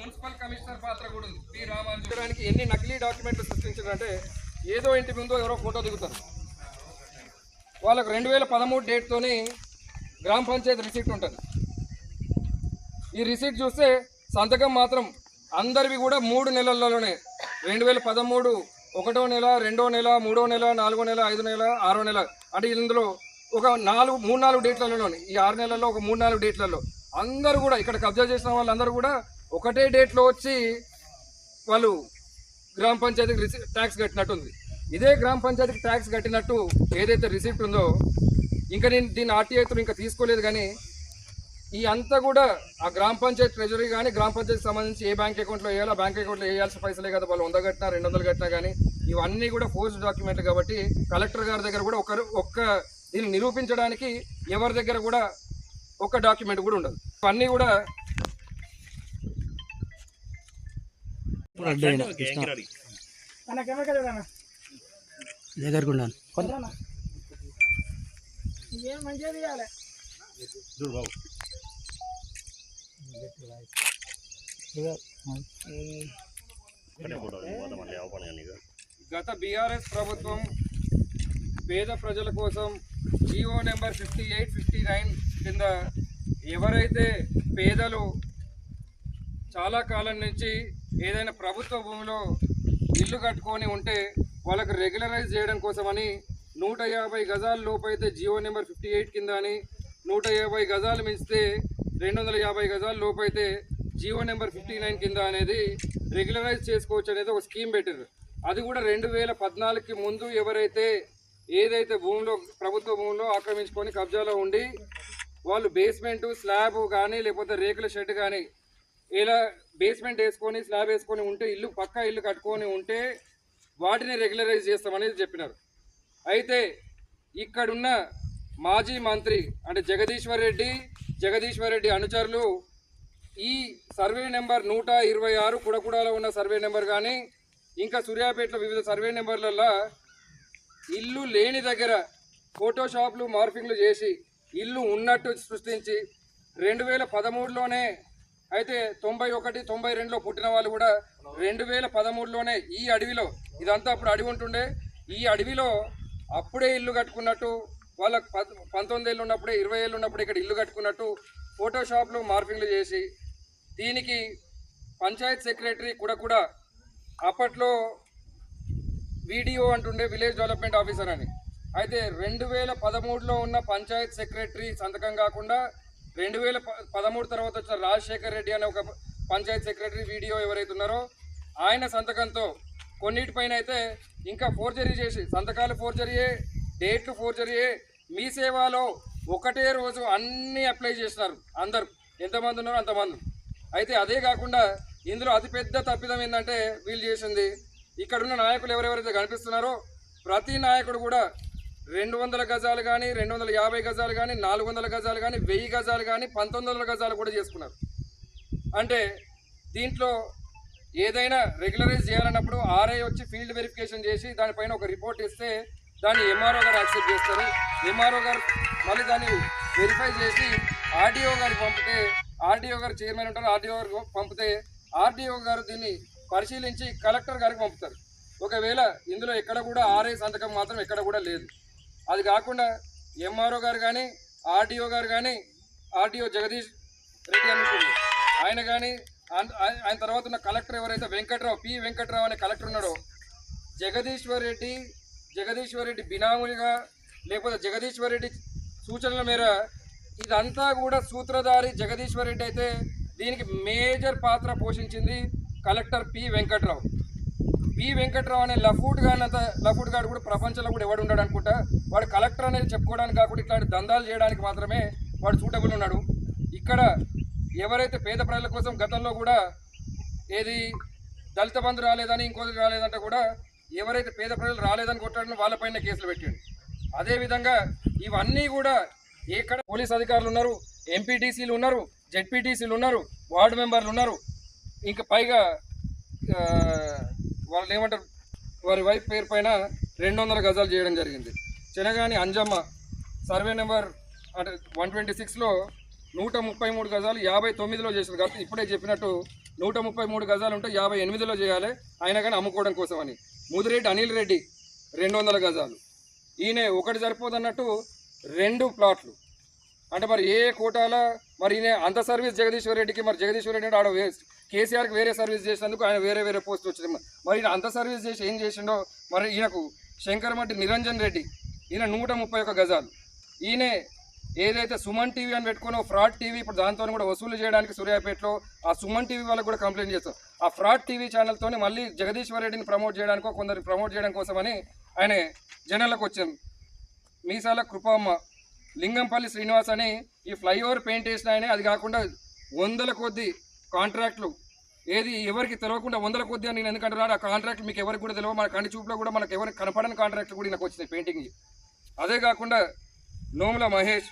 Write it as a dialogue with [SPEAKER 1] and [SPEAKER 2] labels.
[SPEAKER 1] Municipal commissioner పాత్ర కూడా ఉంది. పి. రామానుజరానికి ఎన్ని నకిలీ డాక్యుమెంట్లు సృష్టించారంటే ఏదో ఇంటి ముందు ఎవరో ఫోటో దిగుతారు. వాళ్ళకు రెండు వేల పదమూడు డేట్తోని గ్రామ పంచాయతీ రిసీట్ ఉంటుంది. ఈ రిసీట్ చూస్తే సంతకం మాత్రం అందరివి కూడా మూడు నెలల్లోనే. రెండు వేల పదమూడు ఒకటో నెల రెండో నెల మూడో నెల నాలుగో నెల ఐదో నెల ఆరో నెల. అంటే ఇందులో ఒక నాలుగు మూడు నాలుగు డేట్లలోనే ఈ ఆరు నెలల్లో ఒక మూడు నాలుగు డేట్లలో అందరూ కూడా ఇక్కడ కబ్జా చేసిన వాళ్ళందరూ కూడా ఒకటే డేట్లో వచ్చి వాళ్ళు గ్రామ పంచాయతీకి రిసి ట్యాక్స్ కట్టినట్టు ఉంది ఇదే గ్రామ పంచాయతీకి ట్యాక్స్ కట్టినట్టు ఏదైతే రిసిప్ట్ ఉందో ఇంకా నేను దీన్ని ఆర్టీఐతో ఇంకా తీసుకోలేదు కానీ ఈ అంతా కూడా ఆ గ్రామ పంచాయతీ ట్రెజరీ కానీ గ్రామ పంచాయతీకి సంబంధించి ఏ బ్యాంక్ అకౌంట్లో వేయాలో బ్యాంక్ అకౌంట్లో వేయాల్సిన పైసలే కదా వాళ్ళు. వంద కట్టినా రెండు వందలు కట్టినా కానీ ఇవన్నీ కూడా ఫోర్స్ డాక్యుమెంట్లు కాబట్టి కలెక్టర్ గారి దగ్గర కూడా ఒకరు ఒక్క దీన్ని నిరూపించడానికి ఎవరి దగ్గర కూడా ఒక్క డాక్యుమెంట్ కూడా ఉండదు. ఇవన్నీ కూడా
[SPEAKER 2] ఇప్పుడు దగ్గరకు
[SPEAKER 3] తీయాలి.
[SPEAKER 1] గత బీఆర్ఎస్ ప్రభుత్వం పేద ప్రజల కోసం GO number fifty eight fifty nine కింద ఎవరైతే పేదలు చాలా కాలం నుంచి ఏదైనా ప్రభుత్వ భూమిలో ఇల్లు కట్టుకొని ఉంటే వాళ్ళకు రెగ్యులరైజ్ చేయడం కోసమని నూట యాభై గజాల లోపైతే G O number fifty eight కింద అని నూట యాభై గజాలు మించితే రెండు వందల యాభై గజాల లోపైతే అయితే జియో నెంబర్ ఫిఫ్టీ నైన్ కింద అనేది రెగ్యులరైజ్ చేసుకోవచ్చు అనేది ఒక స్కీమ్ పెట్టారు అది కూడా రెండు వేల పద్నాలుగుకి ముందు ఎవరైతే ఏదైతే భూమిలో ప్రభుత్వ భూమిలో ఆక్రమించుకొని కబ్జాలో ఉండి వాళ్ళు బేస్మెంటు స్లాబ్ కానీ లేకపోతే రేకుల షెడ్ కానీ ఇలా బేస్మెంట్ వేసుకొని స్లాబ్ వేసుకొని ఉంటే ఇల్లు పక్కా ఇల్లు కట్టుకొని ఉంటే వాటిని రెగ్యులరైజ్ చేస్తామనేది చెప్పినారు. అయితే ఇక్కడున్న మాజీ మంత్రి అంటే జగదీశ్వర్ రెడ్డి జగదీశ్వర్ రెడ్డి అనుచరులు ఈ సర్వే నెంబర్ నూట ఇరవై ఆరు కుడకుడాలో ఉన్న సర్వే నెంబర్ కానీ ఇంకా సూర్యాపేటలో వివిధ సర్వే నెంబర్లలో ఇల్లు లేని దగ్గర ఫోటోషాప్లు మార్ఫింగ్లు చేసి ఇల్లు ఉన్నట్టు సృష్టించి రెండు వేల పదమూడులోనే అయితే తొంభై ఒకటి తొంభై రెండులో పుట్టిన వాళ్ళు కూడా రెండు వేల పదమూడులోనే ఈ అడవిలో ఇదంతా అప్పుడు అడవి ఉంటుండే ఈ అడవిలో అప్పుడే ఇల్లు కట్టుకున్నట్టు వాళ్ళకి పద్ పంతొమ్మిది ఏళ్ళు ఉన్నప్పుడే ఇరవై ఏళ్ళు ఉన్నప్పుడు ఇక్కడ ఇల్లు కట్టుకున్నట్టు ఫోటోషాప్లు మార్పింగ్లు చేసి దీనికి పంచాయత్ సెక్రటరీ కూడా కూడా అప్పట్లో వీడియో అంటుండే విలేజ్ డెవలప్మెంట్ ఆఫీసర్ అని. అయితే రెండు వేల పదమూడులో ఉన్న పంచాయత్ సెక్రటరీ సంతకం కాకుండా రెండు వేల పదమూడు తర్వాత వచ్చిన రాజశేఖర్ రెడ్డి అనే ఒక పంచాయత్ సెక్రటరీ వీడియో ఎవరైతే ఉన్నారో ఆయన సంతకంతో కొన్నిటిపైన అయితే ఇంకా ఫోర్జరీ చేసి సంతకాలు ఫోర్జరీయే డేట్లు ఫోర్జరీయే మీ సేవలో ఒకటే రోజు అన్నీ అప్లై చేసినారు అందరు. ఎంతమంది ఉన్నారో అంతమంది. అయితే అదే కాకుండా ఇందులో అతిపెద్ద తప్పిదం ఏంటంటే వీళ్ళు చేసింది ఇక్కడున్న నాయకులు ఎవరెవరైతే కనిపిస్తున్నారో ప్రతి నాయకుడు కూడా రెండు వందల గజాలు కానీ రెండు వందల యాభై గజాలు కానీ నాలుగు వందల గజాలు కానీ వెయ్యి గజాలు కానీ పంతొమ్మిది వందల గజాలు కూడా చేసుకున్నారు. అంటే దీంట్లో ఏదైనా రెగ్యులరైజ్ చేయాలన్నప్పుడు ఆర్ఐ వచ్చి ఫీల్డ్ వెరిఫికేషన్ చేసి దానిపైన ఒక రిపోర్ట్ ఇస్తే దాన్ని ఎంఆర్ఓ గారు యాక్సెప్ట్ చేస్తారు. ఎంఆర్ఓ గారు మళ్ళీ దాన్ని వెరిఫై చేసి ఆర్డీఓ గారికి పంపితే ఆర్డీఓ గారు చైర్మన్ ఉంటారు ఆర్డీఓ గారు పంపితే ఆర్డీఓ గారు దీన్ని పరిశీలించి కలెక్టర్ గారికి పంపుతారు. ఒకవేళ ఇందులో ఎక్కడ కూడా ఆర్ఐ సంతకం మాత్రం ఎక్కడ కూడా లేదు. అది కాకుండా ఎంఆర్ఓ గారు కానీ ఆర్డీఓ గారు కానీ ఆర్డీఓ జగదీష్ రెడ్డి అనుకుంది ఆయన కానీ ఆయన ఆయన తర్వాత ఉన్న కలెక్టర్ ఎవరైతే వెంకట్రావు పి వెంకట్రావు అనే కలెక్టర్ ఉన్నాడో జగదీశ్వర్ రెడ్డి జగదీశ్వర్ రెడ్డి బినాములుగా లేకపోతే జగదీశ్వర్ రెడ్డి సూచనల మేర ఇదంతా కూడా సూత్రధారి జగదీశ్వర్ రెడ్డి అయితే దీనికి మేజర్ పాత్ర పోషించింది collector P Venkatrao. P Venkatrao అనే లఫూట్ గానంత లఫూట్ గాడు కూడా ప్రపంచంలో కూడా ఎవడు ఉన్నాడు అనుకుంటా? వాడు కలెక్టర్ అనేది చెప్పుకోవడానికి కాకుండా ఇట్లాంటి దందాలు చేయడానికి మాత్రమే వాడు సూటబుల్ ఉన్నాడు. ఇక్కడ ఎవరైతే పేద ప్రజల కోసం గతంలో కూడా ఏది దళిత బంధు రాలేదని ఇంకోటి రాలేదంటే కూడా ఎవరైతే పేద ప్రజలు రాలేదని కొట్టాడని వాళ్ళపైన కేసులు పెట్టాడు. అదేవిధంగా ఇవన్నీ కూడా ఎక్కడ పోలీస్ అధికారులు ఉన్నారు ఎంపీటీసీలు ఉన్నారు జెడ్పీటీసీలు ఉన్నారు వార్డు మెంబర్లు ఉన్నారు. ఇంకా పైగా వాళ్ళు ఏమంటారు వారి వైఫ్ పేరు పైన రెండు వందల గజాలు చేయడం జరిగింది. చెనగాని అంజమ్మ సర్వే నెంబర్ అంటే వన్ ట్వంటీ సిక్స్లో నూట ముప్పై మూడు గజాలు యాభై తొమ్మిదిలో చేసిన కాబట్టి ఇప్పుడే చెప్పినట్టు నూట ముప్పై మూడు గజాలు ఉంటే యాభై ఎనిమిదిలో చేయాలి. ఆయన కానీ అమ్ముకోవడం కోసం అని. ముదిరెడ్డి అనిల్ రెడ్డి రెండు వందల గజాలు. ఈయన ఒకటి సరిపోదన్నట్టు రెండు ప్లాట్లు. అంటే మరి ఏ కోటాల మరి ఈయన అంత సర్వీస్ జగదీశ్వర్ రెడ్డికి మరి జగదీశ్వర్ రెడ్డి అంటే ఆడ వే- కేసీఆర్కి వేరే సర్వీస్ చేసినందుకు ఆయన వేరే వేరే పోస్ట్ వచ్చింది మరి ఈయన అంత సర్వీస్ చేసి ఏం చేసిండో మరి ఈయనకు శంకరమట్టి నిరంజన్ రెడ్డి ఈయన నూట ముప్పై ఒక్క గజాలు. ఈయనే ఏదైతే సుమన్ టీవీ అని పెట్టుకుని ఫ్రాడ్ టీవీ ఇప్పుడు దాంతో కూడా వసూలు చేయడానికి సూర్యాపేటలో ఆ సుమన్ టీవీ వాళ్ళకి కూడా కంప్లైంట్ చేస్తాం ఆ ఫ్రాడ్ టీవీ ఛానల్తో మళ్ళీ జగదీశ్వర్ రెడ్డిని ప్రమోట్ చేయడానికో కొందరు ప్రమోట్ చేయడం కోసమని ఆయన జనాలకు వచ్చాం. మీసాల కృపమ్మ లింగంపల్లి శ్రీనివాస్ అని ఈ ఫ్లైఓవర్ పెయింట్ వేసిన ఆయన అది కాకుండా వందల కొద్ది కాంట్రాక్ట్లు. ఏది ఎవరికి తెలియకుండా వందల కొద్ది అని నేను ఎందుకంటున్నాను ఆ కాంట్రాక్ట్ మీకు ఎవరికి కూడా తెలియదు మన కంటి చూపులో కూడా మనకు ఎవరికి కనపడని కాంట్రాక్ట్ కూడా నాకు వచ్చినాయి పెయింటింగ్ అదే కాకుండా నోముల మహేష్